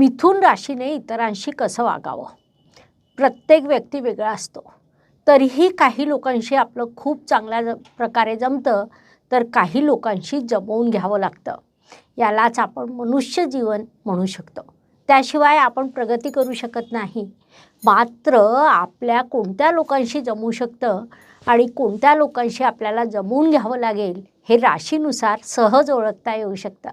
मिथून राशीने इतरांशी कसं वागावं? प्रत्येक व्यक्ती वेगळा असतो. तरीही काही लोकांशी आपलं खूप चांगल्या ज प्रकारे जमतं तर काही लोकांशी जमवून घ्यावं लागतं. यालाच आपण मनुष्य जीवन म्हणू शकतो. त्याशिवाय आपण प्रगती करू शकत नाही. मात्र आपल्या कोणत्या लोकांशी जमू शकतं आणि कोणत्या लोकांशी आपल्याला जमवून घ्यावं लागेल हे राशीनुसार सहज ओळखता येऊ शकतं.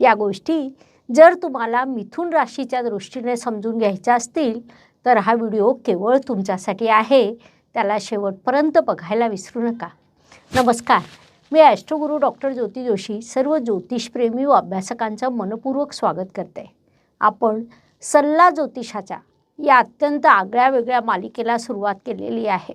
या गोष्टी जर तुम्हाला मिथुन राशीच्या दृष्टीने समजून घ्यायच्या असतील तर हा व्हिडिओ केवळ तुमच्यासाठी आहे. त्याला शेवटपर्यंत बघायला विसरू नका. नमस्कार. मी ॲस्ट्रोगुरू डॉक्टर ज्योती जोशी सर्व ज्योतिषप्रेमी व अभ्यासकांचं मनपूर्वक स्वागत करते. आपण सल्ला ज्योतिषाच्या या अत्यंत आगळ्या वेगळ्या मालिकेला सुरुवात केलेली आहे.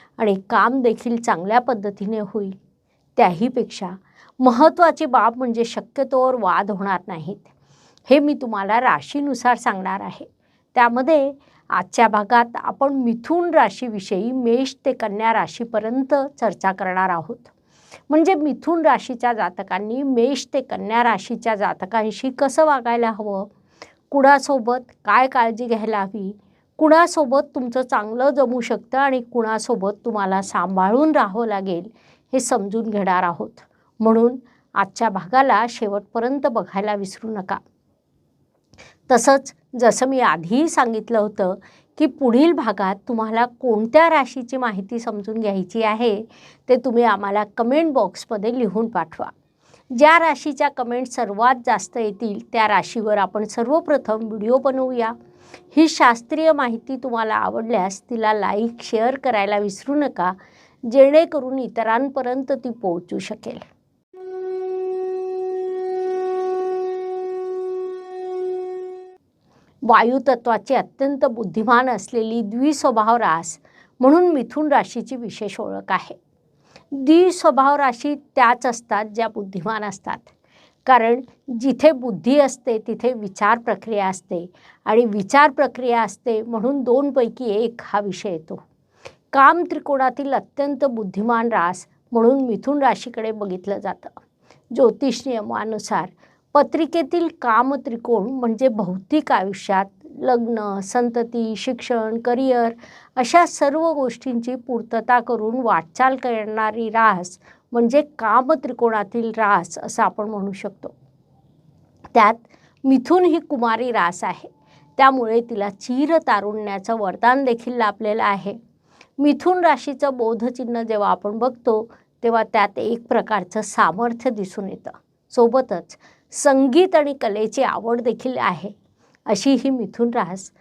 आणि काम देखील चांगल्या पद्धतीने होईल. त्याहीपेक्षा महत्त्वाची बाब म्हणजे शक्यतोवर वाद होणार नाहीत. हे मी तुम्हाला राशीनुसार सांगणार आहे. त्यामध्ये आजच्या भागात आपण मिथुन राशीविषयी मेष ते कन्या राशीपर्यंत चर्चा करणार आहोत. म्हणजे मिथुन राशीच्या जातकांनी मेष ते कन्या राशीच्या जातकांशी कसं वागायला हवं? कुणासोबत काय काळजी घ्यायला हवी? कुणासोबत तुमचं चांगलं जमू शकतं आणि कुणासोबत तुम्हाला सांभाळून राहावं लागेल हे समजून घेणार आहोत. म्हणून आजच्या भागाला शेवटपर्यंत बघायला विसरू नका. तसंच जसं मी आधीही सांगितलं होतं की पुढील भागात तुम्हाला कोणत्या राशीची माहिती समजून घ्यायची आहे ते तुम्ही आम्हाला कमेंट बॉक्समध्ये लिहून पाठवा. ज्या राशीच्या कमेंट सर्वात जास्त येतील त्या राशीवर आपण सर्वप्रथम व्हिडिओ बनवूया. ही शास्त्रीय माहिती तुम्हाला आवडल्यास तिला लाईक शेअर करायला विसरू नका जेणेकरून इतरांपर्यंत ती पोहोचू शकेल. वायुतत्वाची अत्यंत बुद्धिमान असलेली द्विस्वभाव रास म्हणून मिथुन राशीची विशेष ओळख आहे. द्विस्वभाव राशी त्याच असतात ज्या बुद्धिमान असतात. कारण जिथे बुद्धी असते तिथे विचार प्रक्रिया असते आणि विचार प्रक्रिया असते म्हणून दोनपैकी एक हा विषय येतो. काम त्रिकोणातील अत्यंत बुद्धिमान रास म्हणून मिथुन राशीकडे बघितलं जातं. ज्योतिष नियमानुसार पत्रिकेतील काम त्रिकोण म्हणजे भौतिक आयुष्यात लग्न संतती शिक्षण करिअर अशा सर्व गोष्टींची पूर्तता करून वाटचाल करणारी रास म्हणजे काम त्रिकोणातील रास असं आपण म्हणू शकतो. त्यात मिथुन ही कुमारी रास आहे. त्यामुळे तिला चिर तारुण्याचं वरदान देखील लाभलेलं आहे. मिथुन राशीचं बोधचिन्ह जेव्हा आपण बघतो तेव्हा त्यात एक प्रकारचं सामर्थ्य दिसून येतं. सोबतच संगीत आणि कलेची आवड देखील आहे. अशी ही मिथुन रास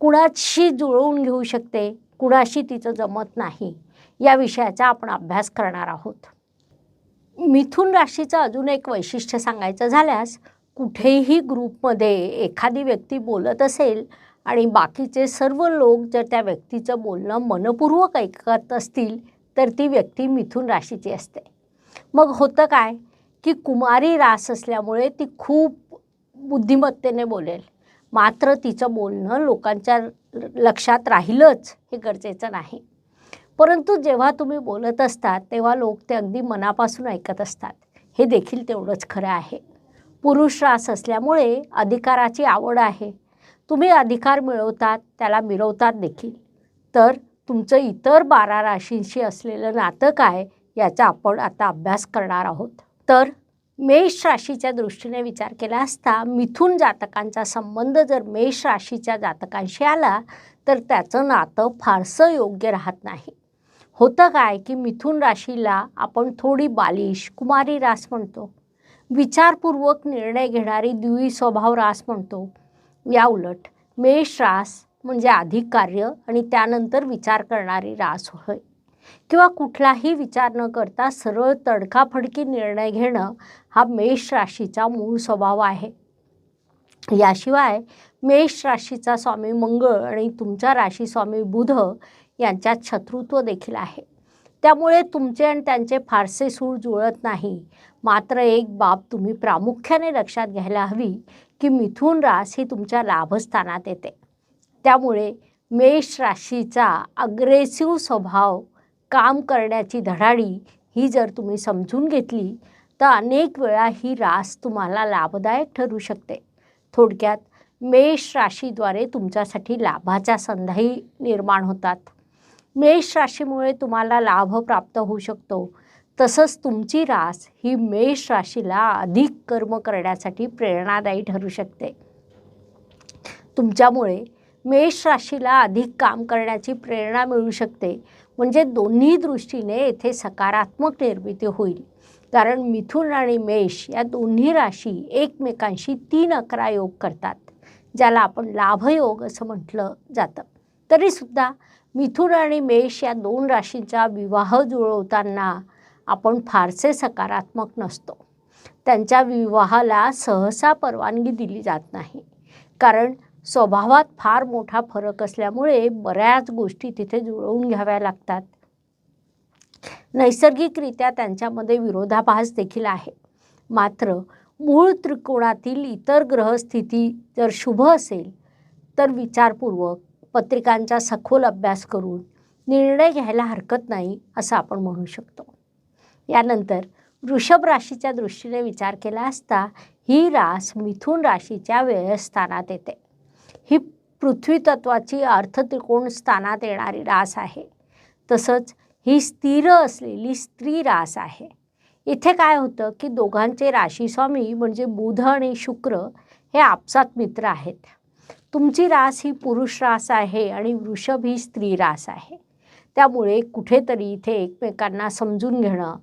कुणाशी जुळवून घेऊ शकते कुणाशी तिचं जमत नाही या विषयाचा आपण अभ्यास करणार आहोत. मिथुन राशीचं अजून एक वैशिष्ट्य सांगायचं झाल्यास कुठेही ग्रुपमध्ये एखादी व्यक्ती बोलत असेल आणि बाकीचे सर्व लोक जर त्या व्यक्तीचं बोलणं मनपूर्वक ऐकत असतील तर ती व्यक्ती मिथुन राशीची असते. मग होतं काय? की कुमारी रास असल्यामुळे ती खूप बुद्धिमत्तेने बोलेल. मात्र तिचं बोलणं लोकांच्या लक्षात राहिलंच हे गरजेचं नाही. परंतु जेव्हा तुम्ही बोलत असतात तेव्हा लोक ते अगदी मनापासून ऐकत असतात. हे देखील तेवढंच खरं आहे. पुरुष रास असल्यामुळे अधिकाराची आवड आहे. तुम्ही अधिकार मिळवतात त्याला मिळवतात देखील. तर तुमचं इतर बारा राशींशी असलेलं नातं काय याचा आपण आता अभ्यास करणार आहोत. तर मेष राशीच्या दृष्टीने विचार केला असता मिथुन जातकांचा संबंध जर मेष राशीच्या जातकांशी आला तर त्याचं नातं फारसं योग्य राहत नाही. होतं काय की मिथुन राशीला आपण थोडी बालिश कुमारी रास म्हणतो. विचारपूर्वक निर्णय घेणारी द्वी स्वभाव रास म्हणतो. या उलट मेष रास म्हणजे अधिक कार्य आणि त्यानंतर विचार करणारी रास होय. किंवा कुठलाही विचार न करता सरळ तडकाफडकी निर्णय घेणं हा मेष राशीचा मूळ स्वभाव आहे. याशिवाय मेष राशीचा स्वामी मंगळ आणि तुमचा राशी स्वामी बुध यांच्यात शत्रुत्व देखील आहे. त्यामुळे तुमचे आणि त्यांचे फारसे सूर जुळत नाही. मात्र एक बाब तुम्ही प्रामुख्याने लक्षात घ्यायला हवी की मिथून रास ही तुमच्या लाभस्थानात येते. त्यामुळे मेष राशीचा अग्रेसिव्ह स्वभाव काम करण्याची धडाडी ही जर तुम्ही समजून घेतली तर अनेक वेळा ही रास तुम्हाला लाभदायक ठरू शकते. थोडक्यात मेष राशीद्वारे तुमच्यासाठी लाभाच्या संधाही निर्माण होतात. मेष राशीमुळे तुम्हाला लाभ प्राप्त होऊ शकतो. तसंच तुमची रास ही मेष राशीला अधिक कर्म करण्यासाठी प्रेरणादायी ठरू शकते. तुमच्यामुळे मेष राशीला अधिक काम करण्याची प्रेरणा मिळू शकते. म्हणजे दोन्ही दृष्टीने येथे सकारात्मक निर्मिती होईल. कारण मिथुन आणि मेष या दोन्ही राशी एकमेकांशी तीन अकरा योग करतात ज्याला आपण लाभयोग असं म्हटलं जातं. तरीसुद्धा मिथुन आणि मेष या दोन राशींचा विवाह जुळवताना आपण फारसे सकारात्मक नसतो. त्यांच्या विवाहाला सहसा परवानगी दिली जात नाही. कारण स्वभावात फार मोठा फरक असल्यामुळे बऱ्याच गोष्टी तिथे जुळवून घ्याव्या लागतात. नैसर्गिकरित्या त्यांच्यामध्ये विरोधाभास देखील आहे. मात्र मूळ त्रिकोणातील इतर ग्रहस्थिती जर शुभ असेल तर विचारपूर्वक पत्रिकांचा सखोल अभ्यास करून निर्णय घ्यायला हरकत नाही असं आपण म्हणू शकतो. यानंतर वृषभ राशीच्या दृष्टीने विचार केला असता ही रास मिथुन राशीच्या व्ययस्थानात येते. ही पृथ्वी तत्वाची अर्थत्रिकोण स्थानात येणारी रास आहे. तसंच ही स्थिर असलेली स्त्री रास आहे. इथे काय होतं की दोघांचे राशीस्वामी म्हणजे बुध आणि शुक्र हे आपसात मित्र आहेत. तुमची रास ही पुरुष रास आहे आणि वृषभ ही स्त्री रास आहे. त्यामुळे कुठेतरी इथे एकमेकांना समजून घेणं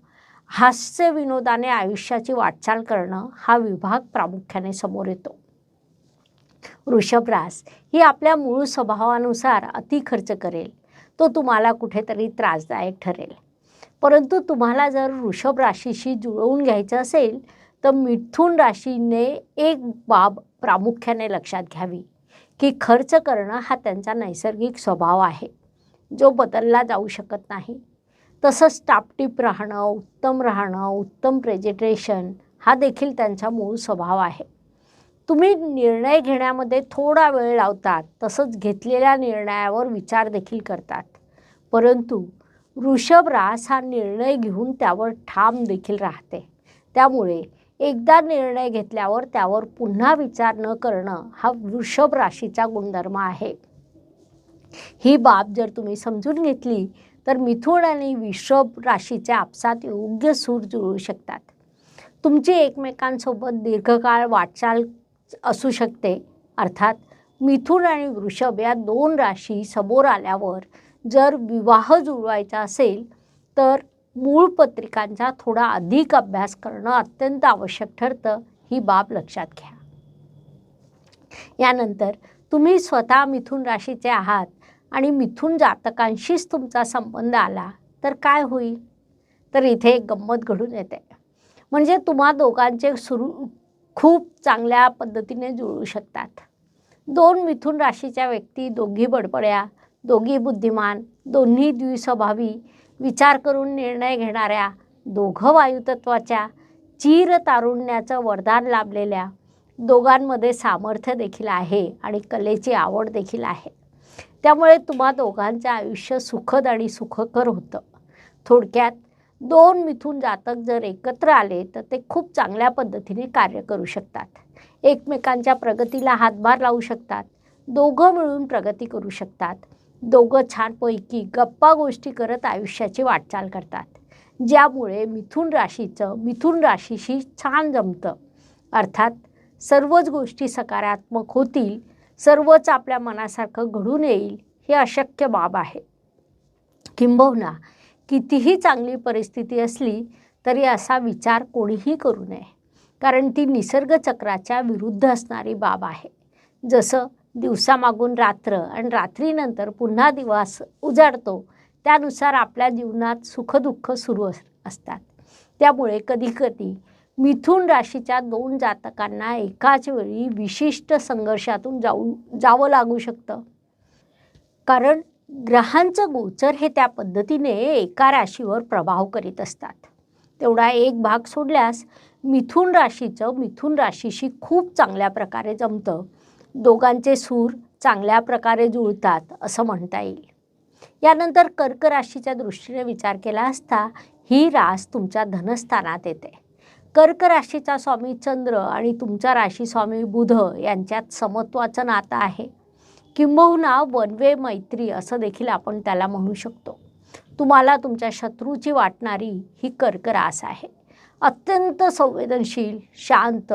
हास्य विनोदाने आयुष्याची वाटचाल करणं हा विभाग प्रामुख्याने समोर येतो. वृषभ रास ही आपल्या मूळ स्वभावानुसार अति खर्च करेल. तो तुम्हाला कुठेतरी त्रासदायक ठरेल. परंतु तुम्हाला जर वृषभ राशीशी जुळवून घ्यायचं असेल तर मिथून राशीने एक बाब प्रामुख्याने लक्षात घ्यावी की खर्च करणं हा त्यांचा नैसर्गिक स्वभाव आहे. जो बदलला जाऊ शकत नाही. तसंच टापटीप राहणं उत्तम राहणं उत्तम प्रेजेंटेशन हा देखील त्यांचा मूळ स्वभाव आहे. तुम्ही निर्णय घेण्यामध्ये थोडा वेळ लावतात तसंच घेतलेल्या निर्णयावर विचार देखील करतात. परंतु वृषभ रास हा निर्णय घेऊन त्यावर ठाम देखील राहते. त्यामुळे एकदा निर्णय घेतल्यावर त्यावर पुन्हा विचार न करणं हा वृषभ राशीचा गुणधर्म आहे. ही बाब जर तुम्ही समजून घेतली तर मिथुन आणि वृषभ राशीच्या आपसात योग्य सूर जुळू शकतात. तुमची एकमेकांसोबत दीर्घकाळ वाटचाल असू शकते. अर्थात मिथुन आणि वृषभ या दोन राशी समोर आल्यावर जर विवाह जुळवायचा असेल तर मूळ पत्रिकांचा थोडा अधिक अभ्यास करणं अत्यंत आवश्यक ठरतं ही बाब लक्षात घ्या. यानंतर तुम्ही स्वतः मिथुन राशीचे आहात आणि मिथुन जातकांशीच तुमचा संबंध आला तर काय होईल? तर इथे एक गंमत घडून येते. म्हणजे तुम्हा दोघांचे सुरू खूप चांगल्या पद्धतीने जुळू शकतात. दोन मिथुन राशीच्या व्यक्ती दोघी बडबड्या दोघी बुद्धिमान दोन्ही द्विस्वभावी विचार करून निर्णय घेणाऱ्या दोघं वायुतत्वाच्या चीर तारुण्याचं वरदान लाभलेल्या दोघांमध्ये सामर्थ्य देखील आहे आणि कलेची आवड देखील आहे. त्यामुळे तुम्हा दोघांचं आयुष्य सुखद आणि सुखकर होतं. थोडक्यात दोन मिथून जातक जर एकत्र आले तर ते खूप चांगल्या पद्धतीने कार्य करू शकतात. एकमेकांच्या प्रगतीला हातभार लावू शकतात. दोघं मिळून प्रगती करू शकतात. दोघं छानपैकी गप्पा गोष्टी करत आयुष्याची वाटचाल करतात. ज्यामुळे मिथुन राशीचं मिथुन राशीशी छान जमतं. अर्थात सर्वच गोष्टी सकारात्मक होतील सर्वच आपल्या मनासारखं घडून येईल हे अशक्य बाब आहे. किंबहुना कितीही चांगली परिस्थिती असली तरी असा विचार कोणीही करू नये. कारण ती निसर्गचक्राच्या विरुद्ध असणारी बाब आहे. जसं दिवसामागून रात्र आणि रात्रीनंतर पुन्हा दिवस उजाडतो त्यानुसार आपल्या जीवनात सुखदुःख सुरू अस असतात. त्यामुळे कधीकधी मिथुन राशीच्या दोन जातकांना एकाच वेळी विशिष्ट संघर्षातून जाऊ जावं लागू शकतं. कारण ग्रहांचं गोचर हे त्या पद्धतीने एका राशीवर प्रभाव करीत असतात. तेवढा एक भाग सोडल्यास मिथुन राशीचं मिथुन राशीशी खूप चांगल्या प्रकारे जमतं. दोघांचे सूर चांगल्या प्रकारे जुळतात असं म्हणता येईल. यानंतर कर्क राशीच्या दृष्टीने विचार केला असता ही रास तुमच्या धनस्थानात येते. कर्क राशीचा स्वामी चंद्र आणि तुमचा राशी स्वामी बुध यांच्यात समत्वाचं नातं आहे. किंबहुना वनवे मैत्री असं देखील आपण त्याला म्हणू शकतो. तुम्हाला तुमच्या शत्रूची वाटणारी ही कर्करास आहे. अत्यंत संवेदनशील शांत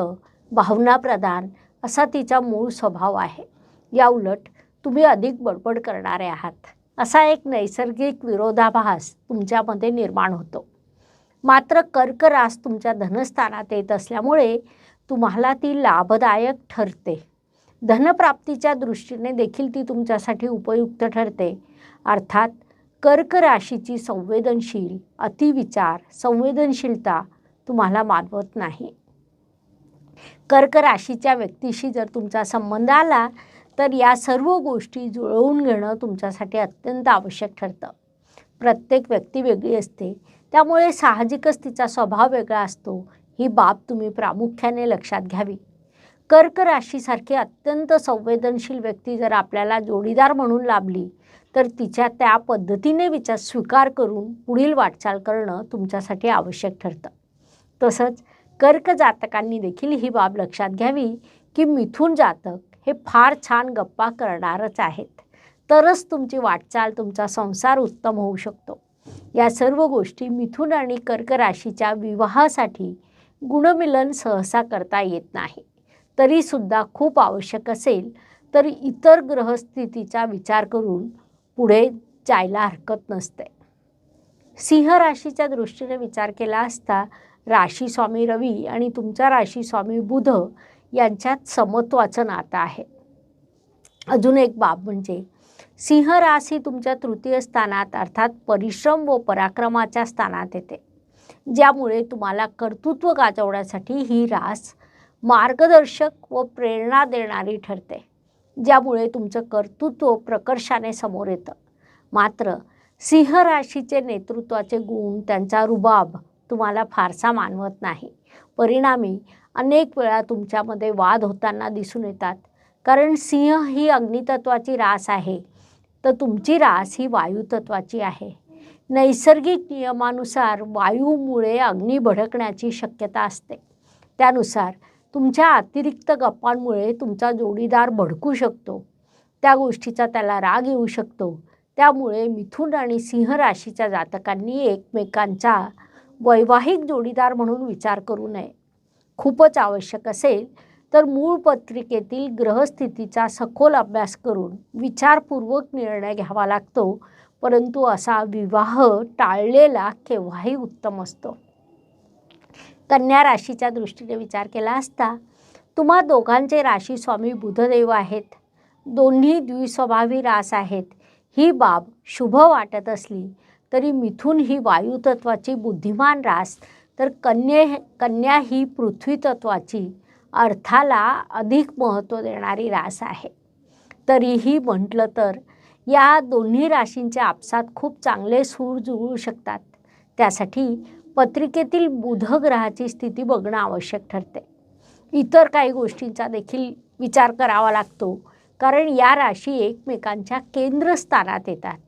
भावनाप्रधान असा तिचा मूळ स्वभाव आहे. या उलट तुम्ही अधिक बडबड करणारे आहात. असा एक नैसर्गिक विरोधाभास तुमच्यामध्ये निर्माण होतो. मात्र कर्करास तुमच्या धनस्थानात येत असल्यामुळे तुम्हाला ती लाभदायक ठरते. धनप्राप्तीच्या दृष्टीने देखील ती तुमच्यासाठी उपयुक्त ठरते. अर्थात कर्क राशीची संवेदनशील अतिविचार संवेदनशीलता तुम्हाला मानवत नाही. कर्क राशीच्या व्यक्तीशी जर तुमचा संबंध आला तर या सर्व गोष्टी जुळवून घेणं तुमच्यासाठी अत्यंत आवश्यक ठरतं. प्रत्येक व्यक्ती वेगळी असते. त्यामुळे साहजिकच तिचा स्वभाव वेगळा असतो. ही बाब तुम्ही प्रामुख्याने लक्षात घ्यावी. कर्क राशीसारखी अत्यंत संवेदनशील व्यक्ती जर आपल्याला जोडीदार म्हणून लाभली तर तिच्या त्या पद्धतीने विचार स्वीकार करून पुढील वाटचाल करणं तुमच्यासाठी आवश्यक ठरतं. तसंच कर्क जातकांनी देखील ही बाब लक्षात घ्यावी की मिथून जातक हे फार छान गप्पा करणारच आहेत. तरच तुमची वाटचाल तुमचा संसार उत्तम होऊ शकतो. या सर्व गोष्टी मिथुन आणि कर्क राशीच्या विवाहासाठी गुणमिलन सहसा करता येत नाही तरीसुद्धा खूप आवश्यक असेल तर इतर ग्रहस्थितीचा विचार करून पुढे जायला हरकत नसते. सिंह राशीच्या दृष्टीने विचार केला असता राशी स्वामी रवी आणि तुमचा राशी स्वामी बुध यांच्यात समत्वाचं नातं आहे. अजून एक बाब म्हणजे सिंह रास ही तुमच्या तृतीय स्थानात अर्थात परिश्रम व पराक्रमाच्या स्थानात येते. ज्यामुळे तुम्हाला कर्तृत्व गाजवण्यासाठी ही रास मार्गदर्शक व प्रेरणा देणारी ठरते ज्यामुळे तुमचं कर्तृत्व प्रकर्षाने समोर येतं. मात्र सिंह राशीचे नेतृत्वाचे गुण त्यांचा रुबाब तुम्हाला फारसा मानवत नाही. परिणामी अनेक वेळा तुमच्यामध्ये वाद होताना दिसून येतात. कारण सिंह ही अग्नितत्वाची रास आहे तर तुमची रास ही वायुतत्वाची आहे. नैसर्गिक नियमानुसार वायूमुळे अग्नी भडकण्याची शक्यता असते. त्यानुसार तुमच्या अतिरिक्त गप्पांमुळे तुमचा जोडीदार भडकू शकतो. त्या गोष्टीचा त्याला राग येऊ शकतो. त्यामुळे मिथुन आणि सिंह राशीच्या जातकांनी एकमेकांचा वैवाहिक जोडीदार म्हणून विचार करू नये. खूपच आवश्यक असेल तर मूळ पत्रिकेतील ग्रहस्थितीचा सखोल अभ्यास करून विचारपूर्वक निर्णय घ्यावा लागतो परंतु असा विवाह टाळलेला केव्हाही उत्तम असतो. कन्या राशीच्या दृष्टीने विचार केला असता तुम्हा दोघांचे राशी स्वामी बुधदेव आहेत. दोन्ही द्विस्वभावी रास आहेत. ही बाब शुभ वाटत असली तरी मिथून ही वायुतत्वाची बुद्धिमान रास तर कन्ये कन्या ही पृथ्वीतत्वाची अर्थाला अधिक महत्त्व देणारी रास आहे. तरीही म्हटलं तर या दोन्ही राशींच्या आपसात खूप चांगले सूर जुळू शकतात. त्यासाठी पत्रिकेतील बुध ग्रहाची स्थिती बघणं आवश्यक ठरते. इतर काही गोष्टींचा देखील विचार करावा लागतो. कारण या राशी एकमेकांच्या केंद्रस्थानात येतात.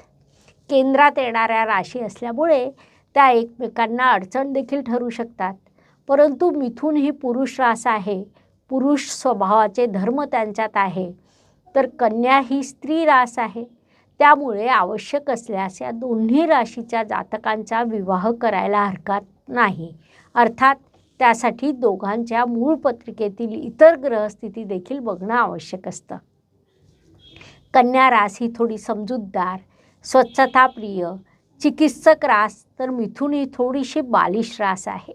केंद्रात येणाऱ्या राशी असल्यामुळे त्या एकमेकांना अडचण देखील ठरू शकतात. परंतु मिथून ही पुरुष रास आहे. पुरुष स्वभावाचे धर्म त्यांच्यात आहे. तर कन्या ही स्त्री रास आहे. त्यामुळे आवश्यक असल्यास या दोन्ही राशीच्या जातकांचा विवाह करायला हरकत नाही. अर्थात त्यासाठी दोघांच्या मूळ पत्रिकेतील इतर ग्रहस्थिती देखील बघणं आवश्यक असतं. कन्या रास ही थोडी समजूतदार स्वच्छताप्रिय चिकित्सक रास तर मिथुन ही थोडीशी बालिश रास आहे.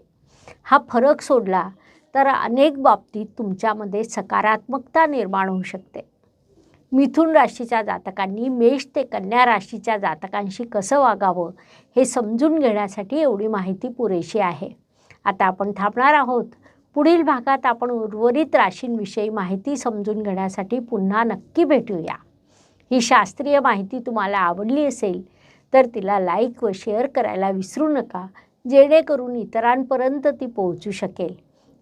हा फरक सोडला तर अनेक बाबतीत तुमच्यामध्ये सकारात्मकता निर्माण होऊ शकते. मिथुन राशीच्या जातकांनी मेष ते कन्या राशीच्या जातकांशी कसं वागावं हे समजून घेण्यासाठी एवढी माहिती पुरेशी आहे. आता आपण थांबणार आहोत. पुढील भागात आपण उर्वरित राशींविषयी माहिती समजून घेण्यासाठी पुन्हा नक्की भेटूया. ही शास्त्रीय माहिती तुम्हाला आवडली असेल तर तिला लाईक व शेअर करायला विसरू नका जेणेकरून इतरांपर्यंत ती पोहोचू शकेल.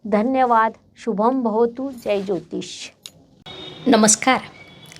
धन्यवाद. शुभम भवतु. जय ज्योतिष. नमस्कार.